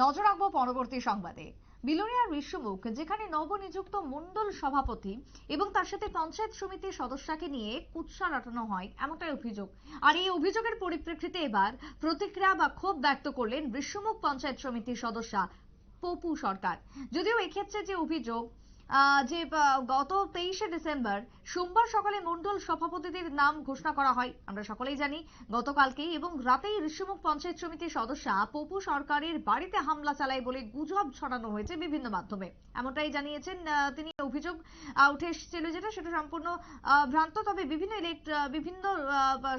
নজর রাখব পরবর্তী সংবাদে। বিলোনিয়ার বিশ্বমুখ যেখানে নবনিযুক্ত মন্ডল সভাপতি এবং তার সাথে পঞ্চায়েত সমিতির সদস্যকে নিয়ে কুৎসা রটানো হয়, এমনটাই অভিযোগ। আর এই অভিযোগের পরিপ্রেক্ষিতে এবার প্রতিক্রিয়া বা ক্ষোভ ব্যক্ত করলেন বিশ্বমুখ পঞ্চায়েত সমিতির সদস্যা পপু সরকার। যদিও এক্ষেত্রে যে অভিযোগ যে গত তেইশে ডিসেম্বর সোমবার সকালে মন্ডল সভাপতিদের নাম ঘোষণা করা হয়। আমরা সকলেই জানি গতকালকেই এবং রাতেই ঋষিমুখ পঞ্চায়েত সমিতির সদস্যা পপু সরকারের বাড়িতে হামলা চালায় বলে গুজব ছড়ানো হয়েছে বিভিন্ন মাধ্যমে। এমনটাই জানিয়েছেন আহ, তিনি অভিযোগ উঠে এসেছিল যেটা, সেটা সম্পূর্ণ ভ্রান্ত। তবে বিভিন্ন বিভিন্ন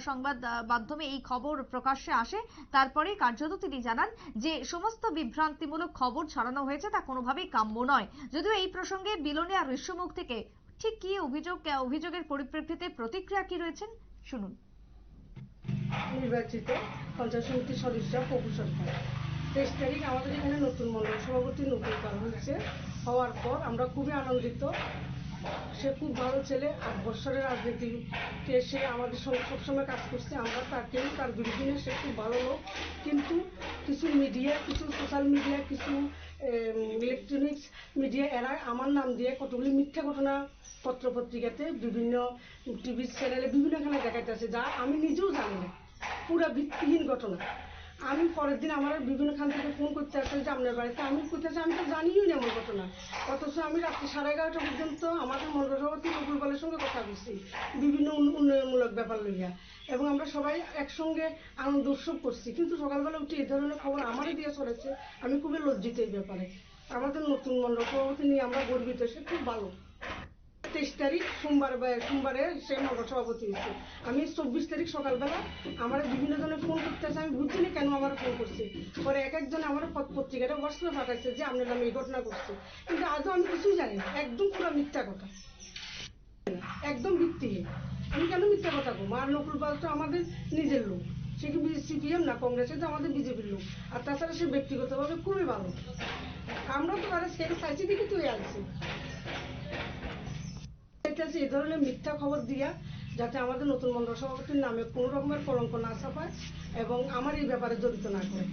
সংবাদ মাধ্যমে এই খবর প্রকাশ্যে আসে। তারপরে কার্যত তিনি জানান যে, সমস্ত বিভ্রান্তিমূলক খবর ছড়ানো হয়েছে, তা কোনোভাবেই কাম্য নয়। যদিও এই প্রসঙ্গে বিলনে আর ঋষ্যমুখ থেকে ঠিক কি অভিযোগ অভিযোগের পরিপ্রেক্ষিতে প্রতিক্রিয়া কি রয়েছেন, শুনুন। নির্বাচিত পঞ্চায়েত সমিতির সদস্য পপু সরকার তেইশ তারিখ আমাদের এখানে নতুন মন্ডল সভাপতি নতুন করা হয়েছে হওয়ার পর আমরা খুবই আনন্দিত। সে খুব ভালো ছেলে আট বছরের রাজনীতিতে সে আমাদের সঙ্গে সবসময় কাজ করছে, আমরা তাকে তার বিরুদ্ধে সে খুব ভালো লোক। কিন্তু কিছু মিডিয়া কিছু সোশ্যাল মিডিয়া কিছু ইলেকট্রনিক্স মিডিয়া এরা আমার নাম দিয়ে কতগুলি মিথ্যা ঘটনা পত্র পত্রিকাতে বিভিন্ন টিভি চ্যানেলে বিভিন্নখানে দেখাইতেছে, যা আমি নিজেও জানি না। পুরো ভিত্তিহীন ঘটনা। আমি পরের দিন আমার বিভিন্ন খান থেকে ফোন করতে আসে যে আপনার বাড়িতে। আমি কোথায় আমি তো জানিও না এমন ঘটনা। অথচ আমি রাত্রি সাড়ে এগারোটা পর্যন্ত আমাদের মন্ডল সভাপতি নকুল বলের সঙ্গে কথা বলছি, বিভিন্ন উন্ন- উন্নয়নমূলক ব্যাপার লইয়া। এবং আমরা সবাই একসঙ্গে আনন্দ উৎসব করছি। কিন্তু সকালবেলা উঠে এই ধরনের খবর আমারই দিয়ে চলেছে। আমি খুবই লজ্জিত এই ব্যাপারে। আমাদের নতুন মন্ডল সভাপতি নিয়ে আমরা গর্বিত, সে খুব ভালো। তেইশ তারিখ সোমবার সোমবারে সে মন্ডল সভাপতি হয়েছে আমি চব্বিশ তারিখ সকালবেলা আমার বিভিন্ন জনের ফোন করতেছে, আমি বুঝছি না কেন আমার ফোন করছে। পরে এক একজন আমার পত- পত্রিকাটা হোয়াটসঅ্যাপে পাঠাইছে যে আপনার নামে এই ঘটনা করছে কিন্তু আজও আমি কিছুই জানি না। একদম পুরো মিথ্যা কথা। একদম ভিত্তিহীন। আমি কেন মিথ্যা কথা বলব আর নকুল পাল তো আমাদের নিজের লোক। সে কি সিপিএম না কংগ্রেস তো আমাদের বিজেপির লোক। আর তাছাড়া সে ব্যক্তিগতভাবে খুবই ভালো। আমরা তো তারা সেটা চাইছি দেখি তুই আসছি চাইতেছি এই ধরনের মিথ্যা খবর দিয়া যাতে আমাদের নতুন মন্ডল সভাপতির নামে কোনো রকমের কলঙ্ক না ছাপায় এবং আমার এই ব্যাপারে জড়িত না করে।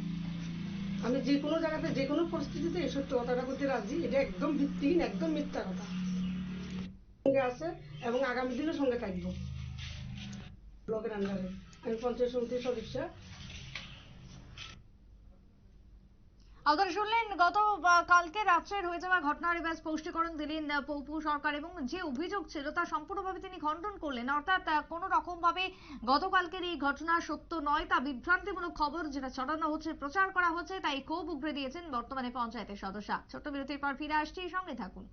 আমি যে কোনো জায়গাতে, যে কোনো পরিস্থিতিতে এই সত্য কথাটা করতে রাজি, এটা একদম ভিত্তিহীন, একদম মিথ্যা কথা। সঙ্গে আছে এবং আগামী দিনের সঙ্গে থাকব। ব্লকের আন্ডারে আমি পঞ্চায়েত সমিতির সদস্য। আপনারা শুনলেন, গত কালকে রাত্রের হয়ে যাওয়া ঘটনার এবার স্পষ্টীকরণ দিলেন পৌপু সরকার এবং যে অভিযোগ ছিল তা সম্পূর্ণভাবে তিনি খণ্ডন করলেন। অর্থাৎ কোনো রকমভাবে গতকালকের এই ঘটনা সত্য নয়, তা বিভ্রান্তিমূলক খবর যেটা ছড়ানো হচ্ছে, প্রচার করা হচ্ছে, তাই ক্ষোভ উগড়ে দিয়েছেন বর্তমানে পঞ্চায়েতের সদস্য। ছোট্ট বিরতির পর ফিরে আসছি, সঙ্গে থাকুন।